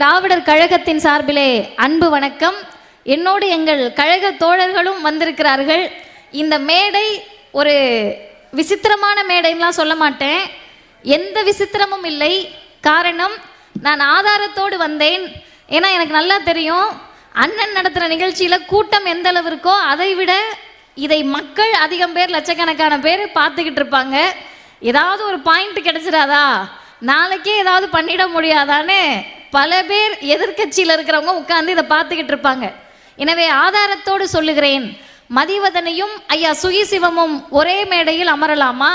திராவிடர் கழகத்தின் சார்பிலே அன்பு வணக்கம். என்னோடு எங்கள் கழக தோழர்களும் வந்திருக்கிறார்கள். இந்த மேடை ஒரு விசித்திரமான மேடைலாம் சொல்ல மாட்டேன். எந்த விசித்திரமும் இல்லை. காரணம் நான் ஆதாரத்தோடு வந்தேன். ஏன்னா எனக்கு நல்லா தெரியும். அண்ணன் நடத்துகிற நிகழ்ச்சியில் கூட்டம் எந்த அளவு இருக்கோ அதை விட இதை மக்கள் அதிகம் பேர் லட்சக்கணக்கான பேர் பார்த்துக்கிட்டு இருப்பாங்க. ஏதாவது ஒரு பாயிண்ட் கிடைச்சிடாதா? நாளைக்கே ஏதாவது பண்ணிட முடியாதான்னு பல பேர் எதிர்க்கட்சியில் இருக்கிறவங்க உட்கார்ந்து இதை பார்த்துக்கிட்டு இருப்பாங்க. எனவே ஆதாரத்தோடு சொல்லுகிறேன் மதிவதனையும் ஐயா சுகிசிவமும் ஒரே மேடையில் அமரலாமா?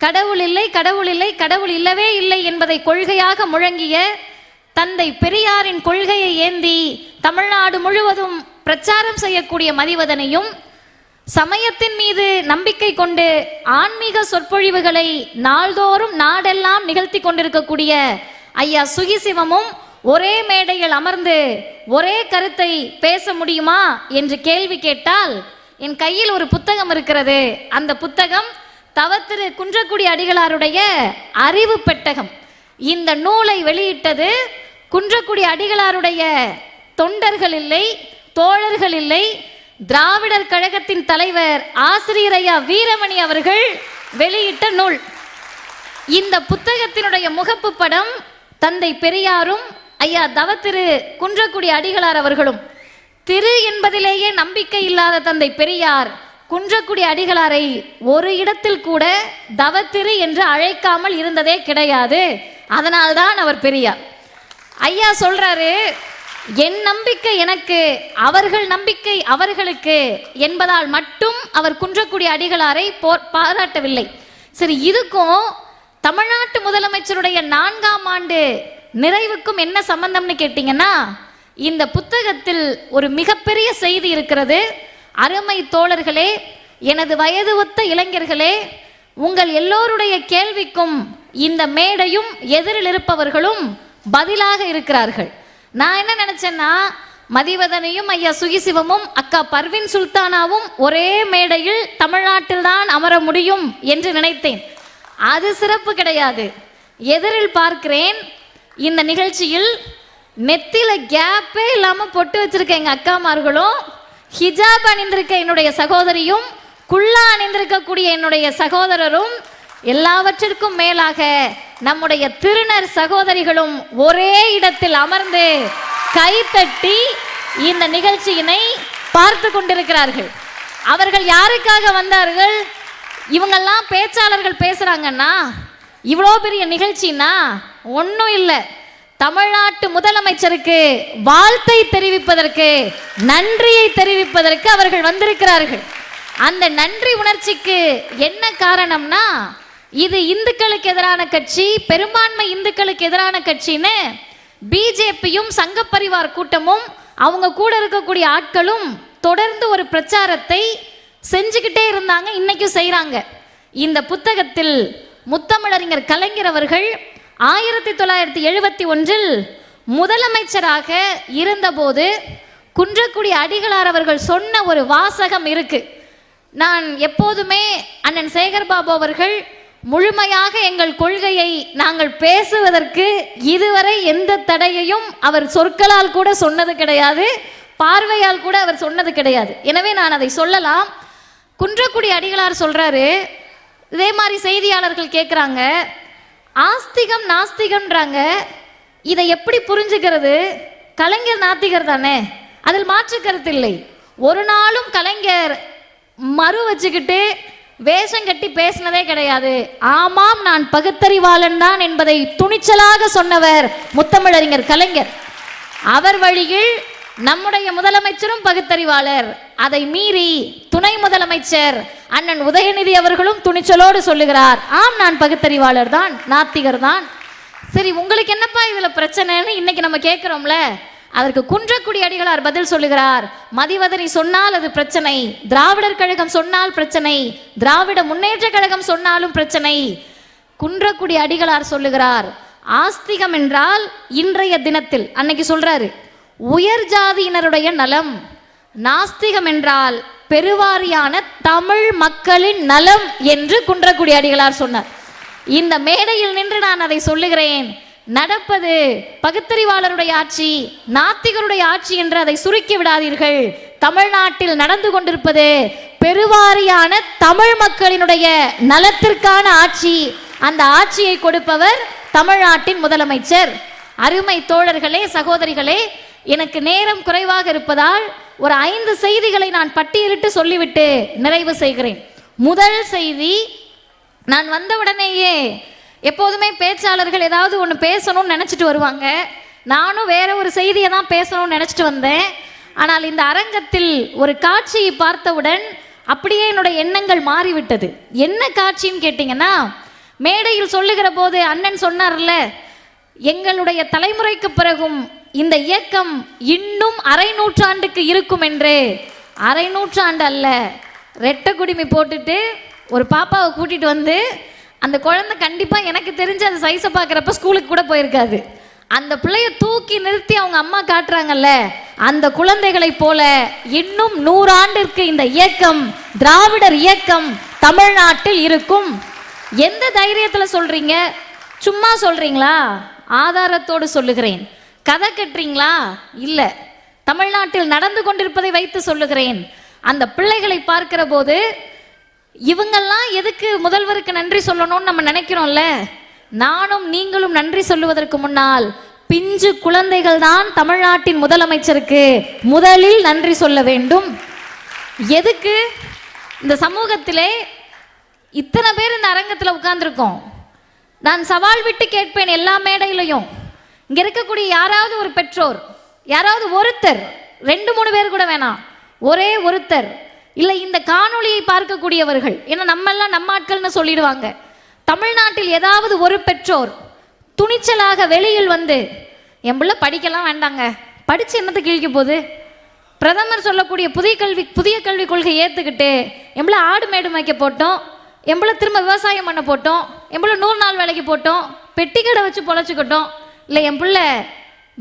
கடவுள் இல்லை கடவுள் இல்லை கடவுள் இல்லவே இல்லை என்பதை கொள்கையாக முழங்கிய தந்தை பெரியாரின் கொள்கையை ஏந்தி தமிழ்நாடு முழுவதும் பிரச்சாரம் செய்யக்கூடிய மதிவதனையும் சமயத்தின் மீது நம்பிக்கை கொண்டு ஆன்மீக சொற்பொழிவுகளை நாள்தோறும் நாடெல்லாம் நிகழ்த்தி கொண்டிருக்கக்கூடிய ஐயா சுகிசிவமும் ஒரே மேடையில் அமர்ந்து ஒரே கருத்தை பேச முடியுமா என்று கேள்வி கேட்டால் என் கையில் ஒரு புத்தகம் இருக்கிறது. அந்த புத்தகம் தவத்திரு குன்றக்குடி அடிகளாருடைய அறிவு பெட்டகம். இந்த நூலை வெளியிட்டது குன்றக்குடி அடிகளாருடைய தொண்டர்கள் இல்லை தோழர்கள் இல்லை திராவிடர் கழகத்தின் தலைவர் ஆசிரியர் ஐயா வீரமணி அவர்கள் வெளியிட்ட நூல். இந்த புத்தகத்தினுடைய முகப்பு படம் தந்தை பெரியாரும் ஐயா தவத்திரு குன்றக்குடி அடிகளார் அவர்களும் திரு என்பதிலேயே நம்பிக்கை இல்லாத தந்தை பெரியார் குன்றக்குடி அடிகளாரை ஒரு இடத்தில் கூட தவத்திரு என்று அழைக்காமல் இருந்ததே கிடையாது. அதனால்தான் அவர் பெரியார். ஐயா சொல்றாரு என் நம்பிக்கை எனக்கு அவர்கள் நம்பிக்கை அவர்களுக்கு என்பதால் மட்டும் அவர் குன்றக்குடி அடிகளாரை போர் பாராட்டவில்லை. சரி இதுக்கும் தமிழ்நாட்டு முதலமைச்சருடைய நான்காம் ஆண்டு நிறைவுக்கும் என்ன சம்பந்தம்னு கேட்டிங்கன்னா இந்த புத்தகத்தில் ஒரு மிகப்பெரிய செய்தி இருக்கிறது. அருமை தோழர்களே எனது வயது ஒத்த இளைஞர்களே உங்கள் எல்லோருடைய கேள்விக்கும் இந்த மேடையும் எதிரில் இருப்பவர்களும் பதிலாக இருக்கிறார்கள். நான் என்ன நினைச்சேன்னா மதிவதனையும் ஐயா சுகிசிவமும் அக்கா பர்வின் சுல்தானாவும் ஒரே மேடையில் தமிழ்நாட்டில் தான் அமர முடியும் என்று நினைத்தேன். அது சிறப்பு கிடையாது. எதிரில் பார்க்கிறேன். இந்த நிகழ்ச்சியில் நெத்தியில கேப்பே இல்லாம பொட்டு வச்சிருக்க எங்க அக்காமார்களும் ஹிஜாப் அணிந்திருக்க என்னுடைய சகோதரியும் குல்லா அணிந்திருக்கக்கூடிய என்னுடைய சகோதரரும் எல்லாவற்றிற்கும் மேலாக நம்முடைய திருநர் சகோதரிகளும் ஒரே இடத்தில் அமர்ந்து கைத்தட்டி இந்த நிகழ்ச்சியினை பார்த்து கொண்டிருக்கிறார்கள். அவர்கள் யாருக்காக வந்தார்கள்? இவங்கெல்லாம் பேச்சாளர்கள் பேசுறாங்கன்னா இவ்வளோ பெரிய நிகழ்ச்சின்னா ஒன்றும் இல்லை. தமிழ்நாட்டு முதலமைச்சருக்கு வாழ்த்தை தெரிவிப்பதற்கு நன்றியை தெரிவிப்பதற்கு அவர்கள் வந்திருக்கிறார்கள். அந்த நன்றி உணர்ச்சிக்கு என்ன காரணம்னா இது இந்துக்களுக்கு எதிரான கட்சி பெரும்பான்மை இந்துக்களுக்கு எதிரான கட்சின்னு பிஜேபியும் சங்கப்பரிவார் கூட்டமும் அவங்க கூட இருக்கக்கூடிய ஆட்களும் தொடர்ந்து ஒரு பிரச்சாரத்தை செஞ்சுக்கிட்டே இருந்தாங்க இன்னைக்கும் செய்கிறாங்க இந்த புத்தகத்தில் முத்தமிழறிஞர் கலைஞர் அவர்கள் ஆயிரத்தி தொள்ளாயிரத்தி எழுபத்தி ஒன்றில் முதலமைச்சராக இருந்தபோது குன்றக்குடி அடிகளார் அவர்கள் சொன்ன ஒரு வாசகம் இருக்கு. நான் எப்போதுமே அண்ணன் சேகர் பாபு அவர்கள் முழுமையாக எங்கள் கொள்கையை நாங்கள் பேசுவதற்கு இதுவரை எந்த தடையையும் அவர் சொற்களால் கூட சொன்னது கிடையாது பார்வையால் கூட அவர் சொன்னது கிடையாது. எனவே நான் அதை சொல்லலாம். குன்றக்குடி அடிகளார் சொல்றாரு. இதே மாதிரி செய்தியாளர்கள் கேட்குறாங்க ஆஸ்திகம் நாஸ்திகம்ன்றாங்க. இதை எப்படி புரிஞ்சுக்கிறது? கலைஞர் நாத்திகர் தானே. அதில் மாற்று கருத்து இல்லை. ஒரு நாளும் கலைஞர் மறு வச்சுக்கிட்டு வேஷம் கட்டி பேசினதே கிடையாது. ஆமாம் நான் பகுத்தறிவாளன் தான் என்பதை துணிச்சலாக சொன்னவர் முத்தமிழறிஞர் கலைஞர். அவர் வழியில் நம்முடைய முதலமைச்சரும் பகுத்தறிவாளர். அதை மீறி துணை முதலமைச்சர் அண்ணன் உதயநிதி அவர்களும் துணிச்சலோடு சொல்லுகிறார். ஆம் நான் பகுத்தறிவாளர் தான் நாத்திகர் தான். சரி உங்களுக்கு என்னப்பா இதுல பிரச்சனைன்னு இன்னைக்கு நம்ம கேட்கிறோம்ல அதற்கு குன்றக்குடி அடிகளார் பதில் சொல்லுகிறார். மதிவதனி சொன்னால் அது பிரச்சனை. திராவிடர் கழகம் சொன்னால் பிரச்சனை. திராவிட முன்னேற்ற கழகம் சொன்னாலும் பிரச்சனை. குன்றக்குடி அடிகளார் சொல்லுகிறார். ஆஸ்திகம் என்றால் இன்றைய தினத்தில் அன்னைக்கு சொல்றாரு. உயர் ஜாதியினருடைய நலம் நாஸ்திகம் என்றால் பெருவாரியான தமிழ் மக்களின் நலம் என்று குன்றக்குடி அடிகளார் சொன்னார். இந்த மேடையில் நின்று நான் அதை சொல்லுகிறேன். நடப்பது பகுத்தறிவாளருடைய ஆட்சி நாத்திகருடைய ஆட்சி என்று அதை சுருக்கி விடாதீர்கள். தமிழ்நாட்டில் நடந்து கொண்டிருப்பது பெருவாரியான தமிழ் மக்களினுடைய நலத்திற்கான ஆட்சி. அந்த ஆட்சியை கொடுப்பவர் தமிழ்நாட்டின் முதலமைச்சர். அருமை தோழர்களே சகோதரிகளே எனக்கு நேரம் குறைவாக இருப்பதால் ஒரு ஐந்து செய்திகளை நான் பட்டியலிட்டு சொல்லிவிட்டு நிறைவு செய்கிறேன். முதல் செய்தி நான் வந்த உடனேயே எப்போதுமே பேச்சாளர்கள் ஏதாவது ஒன்று பேசணும்னு நினச்சிட்டு வருவாங்க. நானும் வேற ஒரு செய்தியை தான் பேசணும்னு நினச்சிட்டு வந்தேன். ஆனால் இந்த அரங்கத்தில் ஒரு காட்சியை பார்த்தவுடன் அப்படியே என்னுடைய எண்ணங்கள் மாறிவிட்டது. என்ன காட்சின்னு கேட்டிங்கன்னா மேடையில் சொல்லுகிற போது அண்ணன் சொன்னார்ல எங்களுடைய தலைமுறைக்கு பிறகும் இந்த இயக்கம் இன்னும் அரை நூற்றாண்டுக்கு இருக்கும் என்று. அரை நூற்றாண்டு அல்ல. ரெட்டை குடிமி போட்டுட்டு ஒரு பாப்பாவை கூட்டிட்டு வந்து அந்த குழந்தை கண்டிப்பாக எனக்கு தெரிஞ்சு அந்த சைஸை பார்க்குறப்ப ஸ்கூலுக்கு கூட போயிருக்காது. அந்த பிள்ளைய தூக்கி நிறுத்தி அவங்க அம்மா காட்டுறாங்கல்ல அந்த குழந்தைகளைப் போல இன்னும் நூறாண்டிற்கு இந்த இயக்கம் திராவிடர் இயக்கம் தமிழ்நாட்டில் இருக்கும். எந்த தைரியத்தில் சொல்றீங்க? சும்மா சொல்றீங்களா? ஆதாரத்தோடு சொல்லுகிறேன். கதை கட்டுறீங்களா இல்லை. தமிழ்நாட்டில் நடந்து கொண்டிருப்பதை வைத்து சொல்லுகிறேன். அந்த பிள்ளைகளை பார்க்கிற போது இவங்கெல்லாம் எதுக்கு முதல்வருக்கு நன்றி சொல்லணும்னு நம்ம நினைக்கிறோம்ல? நானும் நீங்களும் நன்றி சொல்லுவதற்கு முன்னால் பிஞ்சு குழந்தைகள் தான் தமிழ்நாட்டின் முதலமைச்சருக்கு முதலில் நன்றி சொல்ல வேண்டும். எதுக்கு? இந்த சமூகத்திலே இத்தனை பேர் இந்த அரங்கத்தில் உட்கார்ந்துருக்கோம். நான் சவால் விட்டு கேட்பேன் எல்லா மேடையிலையும். இங்க இருக்கக்கூடிய யாராவது ஒரு பெற்றோர் யாராவது ஒருத்தர் ரெண்டு மூணு பேர் கூட வேணாம். ஒரே ஒருத்தர். இல்லை இந்த காணொளியை பார்க்கக்கூடியவர்கள் ஏன்னா நம்ம எல்லாம் நம்ம ஆட்கள்னு சொல்லிடுவாங்க. தமிழ்நாட்டில் ஏதாவது ஒரு பெற்றோர் துணிச்சலாக வெளியில் வந்து என் பிள்ளை படிக்கலாம் வேண்டாங்க. படித்து என்னத்தை கிழிக்க போகுது? பிரதமர் சொல்லக்கூடிய புதிய கல்வி புதிய கல்விக் கொள்கை ஏற்றுக்கிட்டு எம்பளை ஆடு மேடு மேய்க்க போட்டோம். எம்பளை திரும்ப விவசாயம் பண்ண போட்டோம். எம்பளை நூறு நாள் வேலைக்கு போட்டோம். பெட்டி கடை வச்சு பொழைச்சிக்கிட்டோம். இல்லை என் பிள்ளை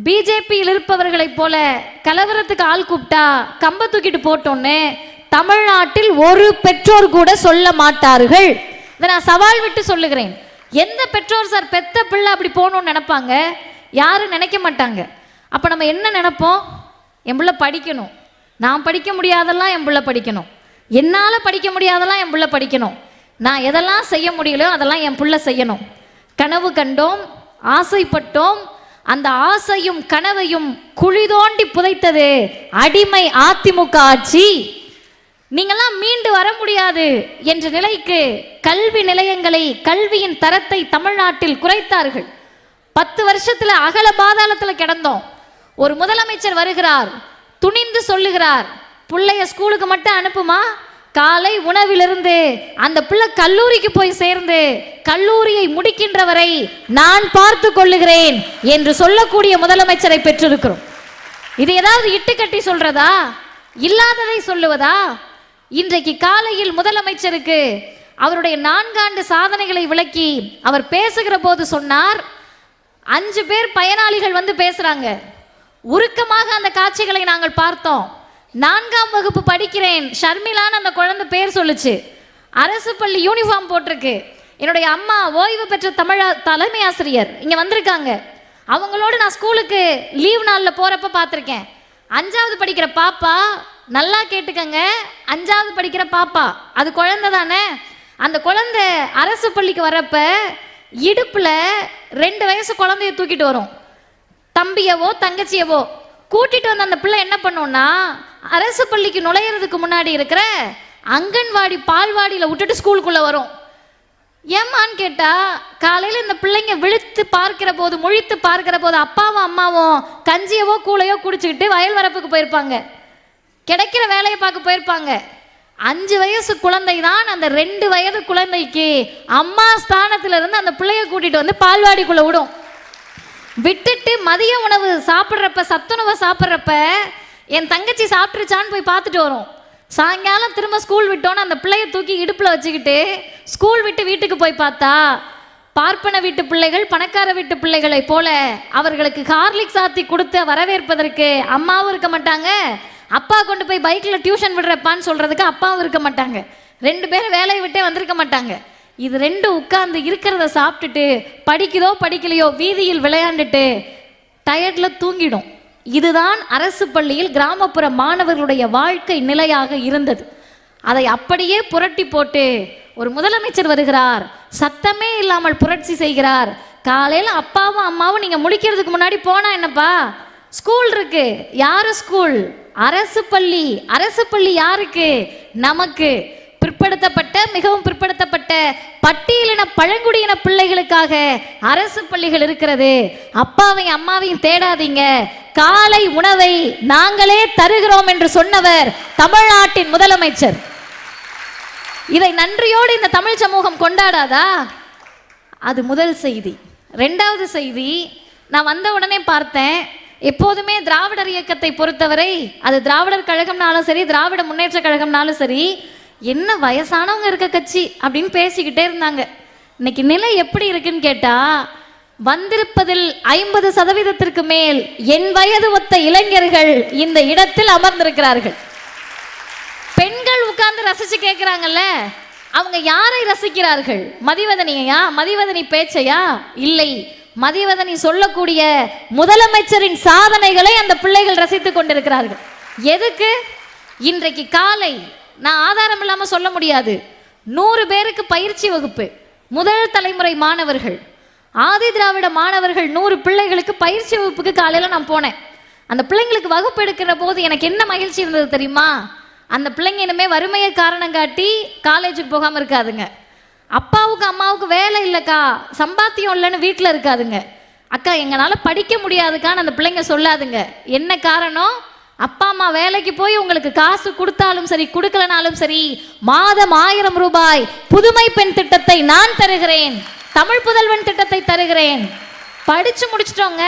பிஜேபியில் இருப்பவர்களைப் போல கலவரத்துக்கு ஆள் கூப்பிட்டா கம்ப தூக்கிட்டு போட்டோன்னு தமிழ்நாட்டில் ஒரு பெற்றோர் கூட சொல்ல மாட்டார்கள். இதை நான் சவால் விட்டு சொல்லுகிறேன். எந்த பெற்றோர் சார் பெத்த பிள்ளை அப்படி போகணும்னு நினைப்பாங்க? யாரும் நினைக்க மாட்டாங்க. அப்போ நம்ம என்ன நினைப்போம்? என் பிள்ளை படிக்கணும். நான் படிக்க முடியாதெல்லாம் என் பிள்ளை படிக்கணும். என்னால் படிக்க முடியாதெல்லாம் என் பிள்ளை படிக்கணும். நான் எதெல்லாம் செய்ய முடியலையோ அதெல்லாம் என் பிள்ளை செய்யணும். கனவு கண்டோம் ஆசைப்பட்டோம். அந்த ஆசையும் கனவையும் குழி தோண்டி புதைத்தது. அடிமை அதிமுக ஆட்சி. நீங்களாம் மீண்டு வர முடியாது என்ற நிலைக்கு கல்வி நிலையங்களை கல்வியின் தரத்தை தமிழ்நாட்டில் குறைத்தார்கள். பத்து வருஷத்துல அகல பாதாளத்துல கிடந்தோம். ஒரு முதலமைச்சர் வருகிறார் துணிந்து சொல்லுகிறார் பிள்ளைய ஸ்கூலுக்கு மட்டும் அனுப்புமா? காலை உணவிலிருந்து அந்த பிள்ளை கல்லூரிக்கு போய் சேர்ந்து கல்லூரியை முடிக்கின்ற வரை நான் பார்த்து கொள்ளுகிறேன் என்று சொல்லக்கூடிய முதலமைச்சரை பெற்றிருக்கிறோம். இது ஏதாவது இட்டுக்கட்டி சொல்றதா? இல்லாததை சொல்லுவதா? இன்றைக்கு காலையில் முதலமைச்சருக்கு அவருடைய நான்காண்டு சாதனைகளை விளக்கி அவர் பேசுகிற போது சொன்னார் அஞ்சு பேர் பயனாளிகள் வந்து பேசுறாங்க. உருக்கமாக அந்த காட்சிகளை நாங்கள் பார்த்தோம். நான்காம் வகுப்பு படிக்கிறேன். ஷர்மிலான்னு அந்த குழந்தை பேர் சொல்லுச்சு. அரசு பள்ளி யூனிஃபார்ம் போட்டிருக்கு. என்னுடைய அம்மா ஓய்வு பெற்ற தமிழா தலைமை ஆசிரியர். இங்கே வந்திருக்காங்க. அவங்களோட நான் ஸ்கூலுக்கு லீவ் நாளில் போகிறப்ப பார்த்துருக்கேன். அஞ்சாவது படிக்கிற பாப்பா நல்லா கேட்டுக்கங்க. அஞ்சாவது படிக்கிற பாப்பா அது குழந்தை தானே? அந்த குழந்தை அரசு பள்ளிக்கு வரப்ப இடுப்பில் ரெண்டு வயசு குழந்தைய தூக்கிட்டு வரும். தம்பியவோ தங்கச்சியவோ கூட்டிட்டு வந்து அந்த பிள்ளை என்ன பண்ணும்னா அரசு பள்ளிக்கு நுழையிறதுக்கு முன்னாடி இருக்கிற அங்கன்வாடி பால்வாடியில் விட்டுட்டு ஸ்கூலுக்குள்ள வரும். ஏம்மான்னு கேட்டா காலையில இந்த பிள்ளைங்க விழுத்து பார்க்கிற போது முழித்து பார்க்கிற போது அப்பாவும் அம்மாவும் கஞ்சியவோ கூலையோ குடிச்சுக்கிட்டு வயல் வரப்புக்கு போயிருப்பாங்க. கிடைக்கிற வேலையை பார்க்க போயிருப்பாங்க. அஞ்சு வயசு குழந்தை தான் அந்த ரெண்டு வயது குழந்தைக்கு அம்மா ஸ்தானத்துல இருந்து அந்த பிள்ளைய கூட்டிட்டு வந்து பால்வாடிக்குள்ள விடும். விட்டுட்டு மதிய உணவு சாப்பிட்றப்ப சத்துணவை சாப்பிட்றப்ப என் தங்கச்சி சாப்பிட்ருச்சான்னு போய் பார்த்துட்டு வரும். சாயங்காலம் திரும்ப ஸ்கூல் விட்டோன்னு அந்த பிள்ளைய தூக்கி இடுப்பில் வச்சுக்கிட்டு ஸ்கூல் விட்டு வீட்டுக்கு போய் பார்த்தா பார்ப்பன வீட்டு பிள்ளைகள் பணக்கார வீட்டு பிள்ளைகளை போல அவர்களுக்கு ஹார்லிக் சாத்தி கொடுத்து வரவேற்பதற்கு அம்மாவும் இருக்க மாட்டாங்க. அப்பா கொண்டு போய் பைக்கில் டியூஷன் விடுறப்பான்னு சொல்கிறதுக்கு அப்பாவும் இருக்க மாட்டாங்க. ரெண்டு பேரும் வேலையை விட்டே வந்திருக்க மாட்டாங்க. இது ரெண்டு உட்கார்ந்து இருக்கிறத சாப்பிட்டுட்டு படிக்குதோ படிக்கலையோ வீதியில் விளையாண்டுட்டு டயர்டில் தூங்கிடும். இதுதான் அரசு பள்ளியில் கிராமப்புற மாணவர்களுடைய வாழ்க்கை நிலையாக இருந்தது. அதை அப்படியே புரட்டி போட்டு ஒரு முதலமைச்சர் வருகிறார். சத்தமே இல்லாமல் புரட்சி செய்கிறார். காலையில் அப்பாவும் அம்மாவும் நீங்கள் முடிக்கிறதுக்கு முன்னாடி போனா என்னப்பா? ஸ்கூல் இருக்கு. யாரு ஸ்கூல் அரசு பள்ளி. அரசு பள்ளி யாருக்கு? நமக்கு. பிற்படுத்தப்பட்ட மிகவும் பிற்படுத்தப்பட்ட பட்டியலின பழங்குடியின பிள்ளைகளுக்காக அரசு பள்ளிகள் இருக்கிறது. அப்பாவையும் அம்மாவையும் தேடாதீங்க. காலை உணவை நாங்களே தருகிறோம் என்று சொன்னவர் தமிழ்நாட்டின் முதலமைச்சர். இதை நன்றியோடு இந்த தமிழ் சமூகம் கொண்டாடாதா? அது முதல் செய்தி. ரெண்டாவது செய்தி நான் வந்த உடனே பார்த்தேன் எப்போதுமே திராவிடர் இயக்கத்தை பொறுத்தவரை அது திராவிடர் கழகம்னாலும் சரி திராவிட முன்னேற்ற கழகம்னாலும் சரி என்ன வயசானவங்க இருக்க கட்சி அப்படின்னு பேசிக்கிட்டே இருந்தாங்க. இன்னைக்கு நிலை எப்படி இருக்குன்னு கேட்டா வந்திருப்பதில் ஐம்பது சதவீதத்திற்கு மேல் என் வயது ஒத்த இளைஞர்கள் இந்த இடத்தில் அமர்ந்திருக்கிறார்கள். பெண்கள் உட்கார்ந்து ரசிச்சு கேட்குறாங்கல்ல அவங்க யாரை ரசிக்கிறார்கள்? மதிவதனியா? மதிவதனி பேச்சையா? இல்லை மதிவதனி சொல்லக்கூடிய முதலமைச்சரின் சாதனைகளை அந்த பிள்ளைகள் ரசித்துக் கொண்டிருக்கிறார்கள். எதுக்கு? இன்றைக்கு காலை நான் ஆதாரம் இல்லாமல் சொல்ல முடியாது. நூறு பேருக்கு பயிற்சி வகுப்பு. முதல் தலைமுறை மாணவர்கள். ஆதி திராவிட மாணவர்கள் நூறு பிள்ளைகளுக்கு பயிற்சி வகுப்புக்கு காலையில் நான் போனேன். அந்த பிள்ளைங்களுக்கு வகுப்பு எடுக்கிற போது எனக்கு என்ன மகிழ்ச்சி இருந்தது தெரியுமா? அந்த பிள்ளைங்க இனிமே வறுமையை காரணம் காட்டி காலேஜுக்கு போகாமல் இருக்காதுங்க. அப்பாவுக்கு அம்மாவுக்கு வேலை இல்லைக்கா. சம்பாத்தியம் இல்லைன்னு வீட்டில் இருக்காதுங்க. அக்கா எங்களால் படிக்க முடியாதுக்கான்னு அந்த பிள்ளைங்க சொல்லாதுங்க. என்ன காரணம்? அப்பா அம்மா வேலைக்கு போய் உங்களுக்கு காசு கொடுத்தாலும் சரி கொடுக்கலனாலும் சரி மாதம் ஆயிரம் ரூபாய் புதுமை பெண் திட்டத்தை நான் தருகிறேன். தமிழ் புதல்வன் திட்டத்தை தருகிறேன். படிச்சு முடிச்சிட்டோங்க.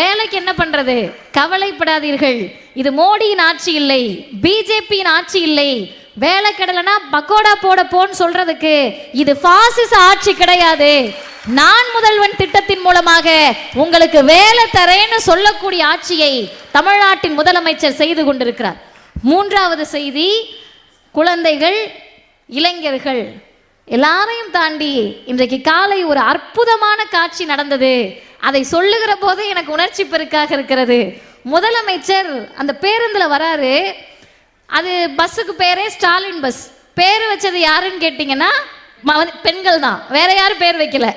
வேலைக்கு என்ன பண்றது? கவலைப்படாதீர்கள். இது மோடியின் ஆட்சி இல்லை பிஜேபியின் ஆட்சி இல்லை. வேலை கிடலனா பக்கோடா போட போன்னு சொல்றதுக்கு இது பாசிச ஆட்சி கிடையாது. நான் முதல்வன் திட்டத்தின் மூலமாக உங்களுக்கு வேலை தரேன்னு சொல்லக்கூடிய ஆட்சியை தமிழ்நாட்டின் முதலமைச்சர் செய்து கொண்டிருக்கிறார். மூன்றாவது செய்தி குழந்தைகள் இளைஞர்கள் எல்லாரையும் தாண்டி இன்றைக்கு காலை ஒரு அற்புதமான காட்சி நடந்தது. அதை சொல்லுகிற போது எனக்கு உணர்ச்சி பெருக்காக இருக்கிறது. முதலமைச்சர் அந்த பேருந்தில் வராரு. அது பஸ்ஸுக்கு பேரே ஸ்டாலின் பஸ். பேர் வச்சது யாருன்னு கேட்டிங்கன்னா பெண்கள் தான் வேற யாரும் பேர் வைக்கல.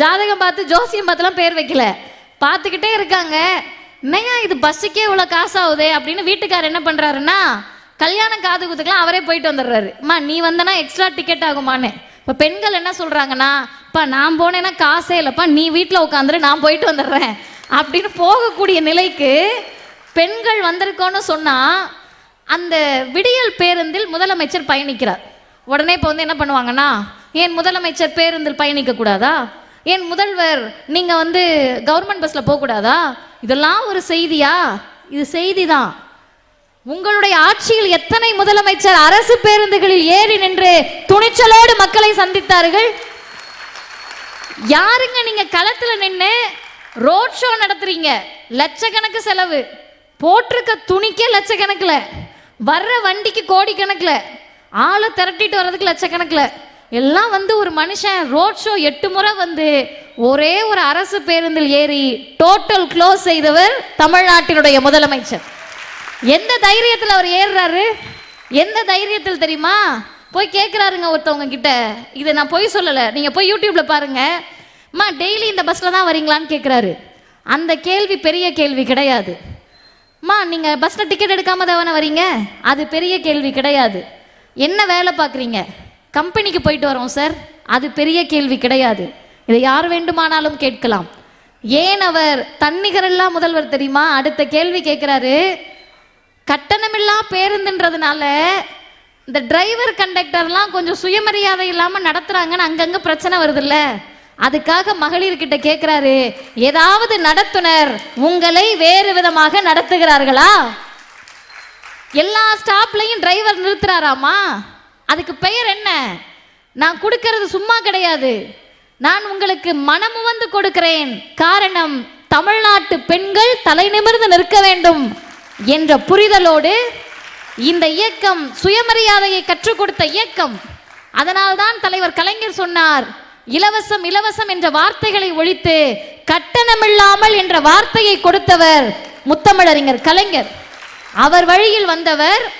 ஜாதகம் பார்த்து ஜோசியம் பார்த்துலாம் பேர் வைக்கல. பார்த்துக்கிட்டே இருக்காங்க. என்னையா இது பஸ்ஸுக்கே இவ்வளோ காசு அப்படின்னு வீட்டுக்கார் என்ன பண்ணுறாருன்னா கல்யாணம் காது குத்துக்கெல்லாம் அவரே போயிட்டு வந்துடுறாரு. அம்மா நீ வந்தனா எக்ஸ்ட்ரா டிக்கெட் ஆகுமான்னு. இப்போ பெண்கள் என்ன சொல்கிறாங்கன்னா இப்போ நான் போனேன்னா காசே இல்லைப்பா நீ வீட்டில் உட்காந்துரு நான் போயிட்டு வந்துடுறேன். அப்படின்னு போகக்கூடிய நிலைக்கு பெண்கள் வந்திருக்கோன்னு சொன்னால் அந்த விடியல் பேருந்தில் முதலமைச்சர் பயணிக்கிறார். உடனே இப்போ வந்து என்ன பண்ணுவாங்கன்னா ஏன் முதலமைச்சர் பேருந்தில் பயணிக்க கூடாதா ஏன் முதல்வர் நீங்கள் வந்து கவர்மெண்ட் பஸ்ஸில் போகக்கூடாதா? இதெல்லாம் ஒரு செய்தியா? இது செய்தி தான் உங்களுடைய ஆட்சியில் எத்தனை முதலமைச்சர் அரசு பேருந்துகளில் ஏறி நின்று துணிச்சலோடு மக்களை சந்தித்தார்கள்? யாருங்க நீங்க களத்துல நின்று ரோட் ஷோ நடத்துறீங்க? லட்சக்கணக்கு செலவு. போட்டிருக்க துணிக்கே லட்சக்கணக்கில். வர்ற வண்டிக்கு கோடிக்கணக்கில். ஆளை திரட்டிட்டு வர்றதுக்கு லட்சக்கணக்கில். எல்லாம் வந்து ஒரு மனுஷன் ரோட் ஷோ எட்டு முறை வந்து ஒரே ஒரு அரசு பேருந்தில் ஏறி டோட்டல் க்ளோஸ் செய்தவர் தமிழ்நாட்டினுடைய முதலமைச்சர். எந்த தைரியத்தில் அவர் ஏறுறாரு? எந்த தைரியத்தில் தெரியுமா? போய் கேட்குறாருங்க ஒருத்தவங்க கிட்ட. இதை நான் போய் சொல்லலை. நீங்கள் போய் யூடியூப்பில் பாருங்க. அம்மா டெய்லி இந்த பஸ்ஸில் தான் வரீங்களான்னு கேட்குறாரு அந்த கேள்வி பெரிய கேள்வி கிடையாது. அம்மா நீங்கள் பஸ்ஸில் டிக்கெட் எடுக்காம தானே வரீங்க அது பெரிய கேள்வி கிடையாது. என்ன வேலை பார்க்குறீங்க கம்பெனிக்கு போயிட்டு வரோம் சார் அது பெரிய கேள்வி கிடையாது. இதை யார் வேண்டுமானாலும் கேட்கலாம். ஏன் அவர் தன்னிகரெல்லாம் முதல்வர் தெரியுமா? அடுத்த கேள்வி கேட்குறாரு. கட்டணமில்லா பேருந்துன்றதுனால இந்த டிரைவர் கண்டக்டர்லாம் கொஞ்சம் சுயமரியாதை இல்லாமல் நடத்துறாங்கன்னு அங்கங்கே பிரச்சனை வருதுல்ல. அதுக்காக மகளிர்கிட்ட கேட்குறாரு ஏதாவது நடத்துனர் உங்களை வேறு விதமாக நடத்துகிறார்களா? எல்லா ஸ்டாப்லையும் டிரைவர் நிறுத்துறாராமா? அதுக்கு பெயர் என்ன? நான் கொடுக்கறது சும்மா கிடையாது. நான் உங்களுக்கு மனம் வந்து கொடுக்கிறேன். காரணம் தமிழ்நாட்டு பெண்கள் தலை நிமிர்ந்து நிற்க வேண்டும் என்ற புரிதலோடு இந்த இயக்கம் சுயமரியாதையை கற்றுக் கொடுத்த இயக்கம். அதனால்தான் தலைவர் கலைஞர் சொன்னார் இலவசம் இலவசம் என்ற வார்த்தைகளை ஒழித்து கட்டணமில்லாமல் என்ற வார்த்தையை கொடுத்தவர் முத்தமிழறிஞர் கலைஞர். அவர் வழியில் வந்தவர்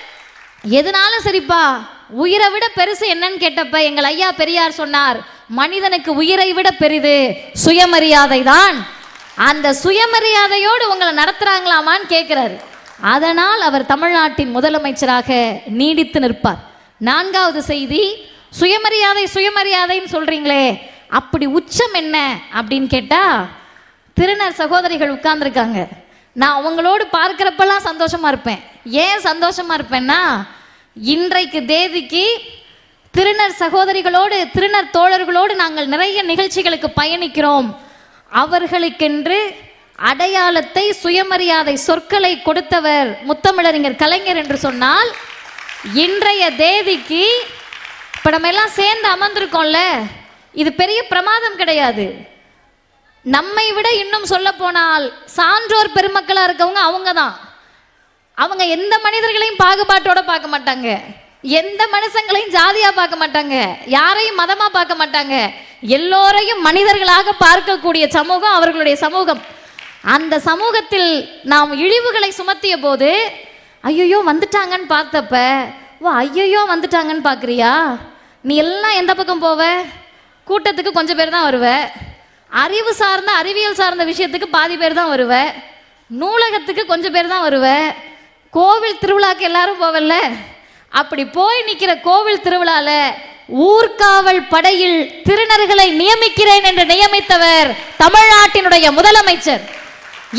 எதனாலும் சரிப்பா உயிரை விட பெருசு என்னன்னு கேட்டப்ப எங்கள் ஐயா பெரியார் சொன்னார் மனிதனுக்கு உயிரை விட பெரிது சுயமரியாதை தான் அந்த சுயமரியாதையோடு உங்களை நடத்துறாங்களாமான்னு கேட்கிறாரு அதனால் அவர் தமிழ்நாட்டின் முதலமைச்சராக நீடித்து நிற்பார். நான்காவது செய்தி சுயமரியாதை சுயமரியாதைன்னு சொல்றீங்களே அப்படி உச்சம் என்ன? அப்படின்னு கேட்டா திருநர் சகோதரிகள் உட்கார்ந்துருக்காங்க. நான் அவங்களோடு பார்க்குறப்பெல்லாம் சந்தோஷமா இருப்பேன். ஏன் சந்தோஷமா இருப்பேன்னா இன்றைக்கு தேதிக்கு திருநர் சகோதரிகளோடு திருநர் தோழர்களோடு நாங்கள் நிறைய நிகழ்ச்சிகளுக்கு பயணிக்கிறோம். அவர்களுக்கென்று அடையாளத்தை சுயமரியாதை சொற்களை கொடுத்தவர் முத்தமிழறிஞர் கலைஞர் என்று சொன்னால் இன்றைய தேதிக்கு இப்போ நம்ம எல்லாம் சேர்ந்து அமர்ந்திருக்கோம்ல இது பெரிய பிரமாதம் கிடையாது. நம்மை விட இன்னும் சொல்ல போனால் சான்றோர் பெருமக்களாக இருக்கவங்க அவங்க தான் அவங்க எந்த மனிதர்களையும் பாகுபாட்டோட பார்க்க மாட்டாங்க. எந்த மனுஷங்களையும் ஜாதியா பார்க்க மாட்டாங்க. யாரையும் மதமா பார்க்க மாட்டாங்க. எல்லோரையும் மனிதர்களாக பார்க்கக்கூடிய சமூகம் அவர்களுடைய சமூகம். அந்த சமூகத்தில் நாம் இழிவுகளை சுமத்திய போது ஐயோ வந்துட்டாங்கன்னு பார்த்தப்ப ஓ ஐயோ வந்துட்டாங்கன்னு பார்க்குறியா? நீ எல்லாம் எந்த பக்கம் போவ? கூட்டத்துக்கு கொஞ்சம் பேர் தான் வருவ. அறிவு சார்ந்த அறிவியல் சார்ந்த விஷயத்துக்கு பாதி பேர் தான் வருவ. நூலகத்துக்கு கொஞ்சம் பேர் தான் வருவ. கோவில் திருவிழாக்கு எல்லாரும் போவல்ல? அப்படி போய் நிற்கிற கோவில் திருவிழால ஊர்காவல் படையில் திருநர்களை நியமிக்கிறேன் என்று நியமித்தவர் தமிழ்நாட்டினுடைய முதலமைச்சர்.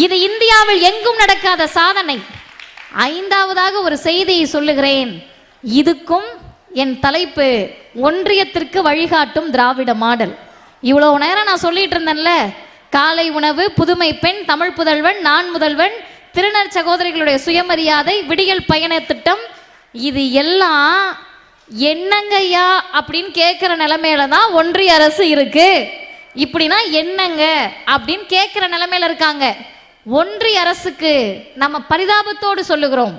இது இந்தியாவில் எங்கும் நடக்காத சாதனை. ஐந்தாவதாக ஒரு செய்தியை சொல்லுகிறேன். இதுக்கும் என் தலைப்பு ஒன்றியத்திற்கு வழிகாட்டும் திராவிட மாடல். இவ்வளோ நேரம் நான் சொல்லிட்டு இருந்தேன்ல காலை உணவு புதுமை பெண் தமிழ் புதல்வன் நான் முதல்வன் திருநர் சகோதரிகளுடைய சுயமரியாதை விடியல் பயண திட்டம் இது எல்லாம் என்னங்கய்யா அப்படின்னு கேட்குற நிலமையில தான் ஒன்றிய அரசு இருக்கு. இப்படின்னா என்னங்க அப்படின்னு கேட்குற நிலமையில இருக்காங்க. ஒன்றிய அரசுக்கு நம்ம பரிதாபத்தோடு சொல்லுகிறோம்.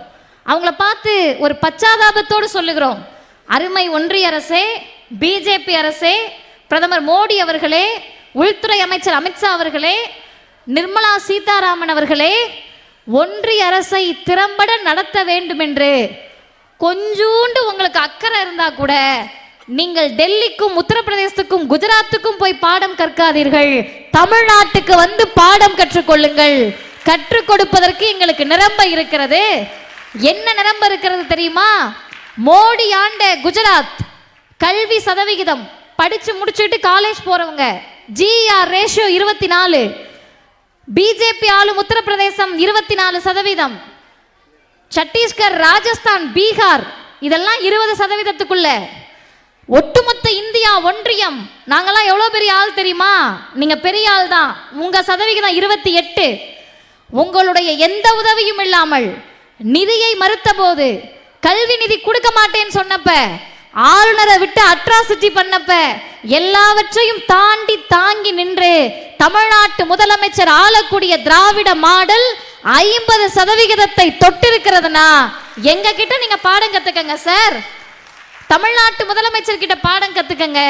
அவங்கள பார்த்து ஒரு பச்சாதாபத்தோடு சொல்லுகிறோம். அருமை ஒன்றிய அரசே பிஜேபி அரசே பிரதமர் மோடி அவர்களே உள்துறை அமைச்சர் அமித்ஷா அவர்களே நிர்மலா சீதாராமன் அவர்களே ஒன்றிய அரசை திறம்பட நடத்த வேண்டும் என்று கொஞ்சூண்டு உங்களுக்கு அக்கறை இருந்தா கூட நீங்கள் டெல்லிக்கும் உத்தரப்பிரதேசத்துக்கும் குஜராத்துக்கும் போய் பாடம் கற்காதீர்கள். தமிழ்நாட்டுக்கு வந்து பாடம் கற்றுக்கொள்ளுங்கள். கற்றுக் கொடுப்பதற்கு எங்களுக்கு நிரம்ப இருக்கிறது. என்ன நிரம்ப இருக்கிறது தெரியுமா? மோடி ஆண்ட குஜராத் கல்வி சதவிகிதம். படிச்சு முடிச்சுட்டு காலேஜ் போறவங்க. ஜிஆர் ரேஷியோ இருபத்தி நாலு. பிஜேபி ஆளும் உத்தரப்பிரதேசம் இருபத்தி நாலு சதவீதம். சத்தீஸ்கர் ராஜஸ்தான் பீகார் இதெல்லாம் இருபது சதவீதத்துக்குள்ள. ஒட்டுமொத்த இந்தியா ஒன்றியம். நாங்கெல்லாம் எவ்வளோ பெரிய ஆள் தெரியுமா? நீங்க பெரிய ஆள் தான். உங்க சதவிகிதம் இருபத்தி எட்டு. உங்களுடைய எந்த உதவியும் இல்லாமல் நிதியை மறுத்த போது கல்வி நிதி கொடுக்க மாட்டேன்னு சொன்னப்ப ஆளுநரை விட்டு அட்ராசிட்டி பண்ணப்ப எல்லாவற்றையும் தாண்டி தாங்கி நின்று தமிழ்நாட்டு முதலமைச்சர் ஆளக்கூடிய திராவிட மாடல் ஐம்பது சதவிகிதத்தை தொட்டிருக்கிறதுனா எங்க கிட்ட நீங்க பாடம் கத்துக்கங்க சார் தமிழ்நாட்டு முதலமைச்சர் கிட்ட பாடம் கத்துக்கங்க.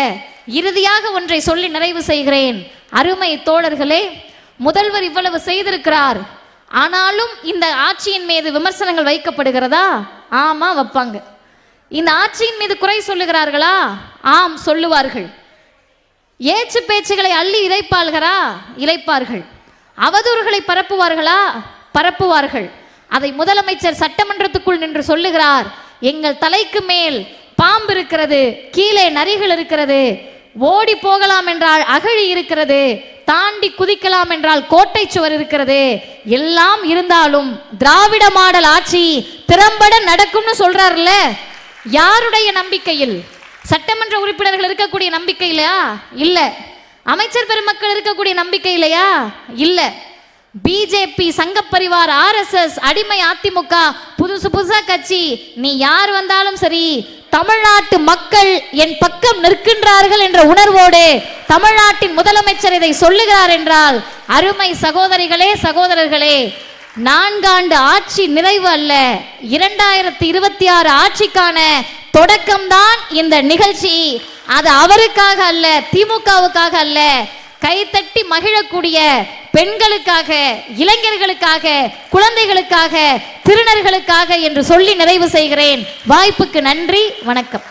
இறுதியாக ஒன்றை சொல்லி நிறைவு செய்கிறேன். அருமை தோழர்களே முதல்வர் இவ்வளவு செய்திருக்கிறார். ஆனாலும் இந்த ஆட்சியின் மீது விமர்சனங்கள் வைக்கப்படுகிறதா? ஆமா வைப்பாங்க. இந்த ஆட்சியின் மீது குறை சொல்லுகிறார்களா? ஆம் சொல்லுவார்கள். ஏச்சு பேச்சுகளை அள்ளி இறைப்பார்களா. இழைப்பார்கள் அவதூறுகளை பரப்புவார்களா? பரப்புவார்கள். அதை முதலமைச்சர் சட்டமன்றத்துக்குள் நின்று சொல்லுகிறார். எங்கள் தலைக்கு மேல் பாம்பு இருக்கிறது கீழே நரிகள் இருக்கிறது ஓடி போகலாம் என்றால் அகழி இருக்கிறது தாண்டி குதிக்கலாம் என்றால் கோட்டை சுவர் இருக்கிறது. எல்லாம் இருந்தாலும் திராவிட மாடல் ஆட்சி திறம்பட நடக்கும்னு சொல்றாருல்ல? யாருடைய நம்பிக்கையில்? சட்டமன்ற உறுப்பினர்கள் இருக்கக்கூடிய நம்பிக்கையிலையா இல்ல. அமைச்சர் பெருமக்கள் இருக்கக்கூடிய நம்பிக்கையிலையா இல்ல. பிஜேபி சங்க பரிவார் ஆர்எஸ்எஸ் அடிமை அதிமுக புதுசு புதுசா கட்சி. நீ யார் வந்தாலும் சரி தமிழ்நாட்டு மக்கள் என் பக்கம் நிற்கின்றார்கள் என்ற உணர்வோடு தமிழ்நாட்டின் முதலமைச்சர் இதை சொல்லுகிறார் என்றால் அருமை சகோதரிகளே சகோதரர்களே நான்காண்டு ஆட்சி நிறைவு அல்ல. இரண்டாயிரத்தி இருபத்தி ஆறு ஆட்சிக்கான தொடக்கம்தான் இந்த நிகழ்ச்சி. அது அவருக்காக அல்ல திமுகவுக்காக அல்ல கைத்தட்டி மகிழக்கூடிய பெண்களுக்காக இளைஞர்களுக்காக குழந்தைகளுக்காக திருநர்களுக்காக என்று சொல்லி நிறைவு செய்கிறேன். வாய்ப்புக்கு நன்றி வணக்கம்.